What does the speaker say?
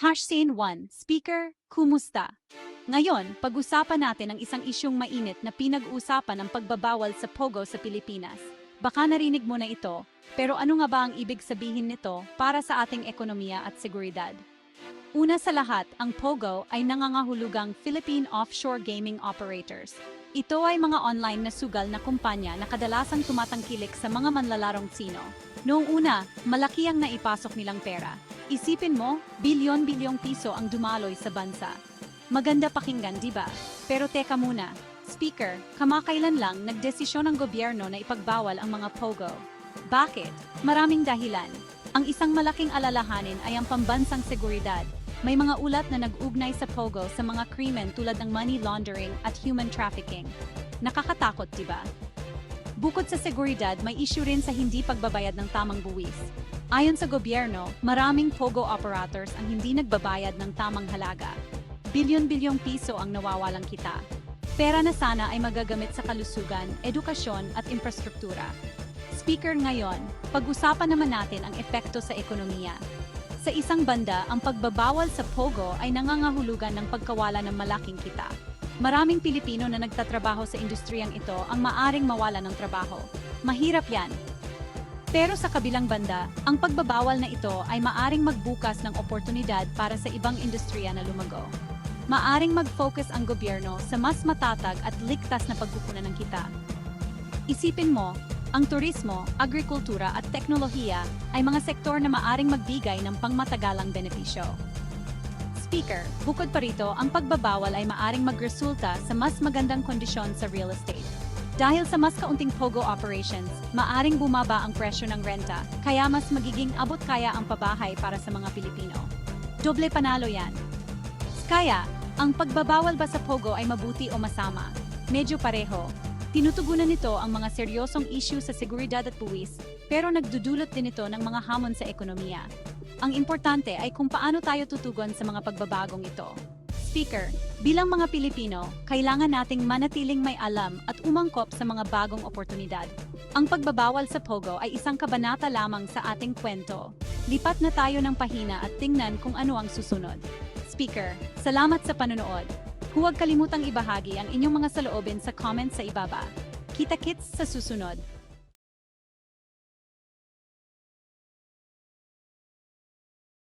Hash Scene 1, Speaker, kumusta? Ngayon, pag-usapan natin ang isang isyong mainit na pinag-uusapan ng pagbabawal sa Pogo sa Pilipinas. Baka narinig mo na ito, pero ano nga ba ang ibig sabihin nito para sa ating ekonomiya at seguridad? Una sa lahat, ang Pogo ay nangangahulugang Philippine Offshore Gaming Operators. Ito ay mga online na sugal na kumpanya na kadalasang tumatangkilik sa mga manlalarong sino. Noong una, malaki ang naipasok nilang pera. Isipin mo, bilyon-bilyong piso ang dumaloy sa bansa. Maganda pakinggan, di ba? Pero teka muna. Speaker, kamakailan lang nagdesisyon ang gobyerno na ipagbawal ang mga POGO. Bakit? Maraming dahilan. Ang isang malaking alalahanin ay ang pambansang seguridad. May mga ulat na nag-ugnay sa POGO sa mga krimen tulad ng money laundering at human trafficking. Nakakatakot, di ba? Bukod sa seguridad, may issue rin sa hindi pagbabayad ng tamang buwis. Ayon sa gobyerno, maraming POGO operators ang hindi nagbabayad ng tamang halaga. Bilyon-bilyong piso ang nawawalang kita. Pera na sana ay magagamit sa kalusugan, edukasyon at infrastruktura. Speaker ngayon, pag-usapan naman natin ang epekto sa ekonomiya. Sa isang banda, ang pagbabawal sa POGO ay nangangahulugan ng pagkawala ng malaking kita. Maraming Pilipino na nagtatrabaho sa industriyang ito ang maaring mawala ng trabaho. Mahirap yan. Pero sa kabilang banda, ang pagbabawal na ito ay maaring magbukas ng oportunidad para sa ibang industriya na lumago. Maaring mag-focus ang gobyerno sa mas matatag at ligtas na pagkukunan ng kita. Isipin mo, ang turismo, agrikultura at teknolohiya ay mga sektor na maaring magbigay ng pangmatagalang benepisyo. Speaker, bukod pa rito, ang pagbabawal ay maaring magresulta sa mas magandang kondisyon sa real estate. Dahil sa mas kaunting POGO operations, maaring bumaba ang presyo ng renta, kaya mas magiging abot kaya ang pabahay para sa mga Pilipino. Doble panalo yan. Kaya, ang pagbabawal ba sa POGO ay mabuti o masama? Medyo pareho. Tinutugunan nito ang mga seryosong issue sa seguridad at buwis, pero nagdudulot din ito ng mga hamon sa ekonomiya. Ang importante ay kung paano tayo tutugon sa mga pagbabagong ito. Speaker, bilang mga Pilipino, kailangan nating manatiling may alam at umangkop sa mga bagong oportunidad. Ang pagbabawal sa POGO ay isang kabanata lamang sa ating kwento. Lipat na tayo ng pahina at tingnan kung ano ang susunod. Speaker, salamat sa panonood. Huwag kalimutang ibahagi ang inyong mga saloobin sa comments sa ibaba. Kita-kits sa susunod.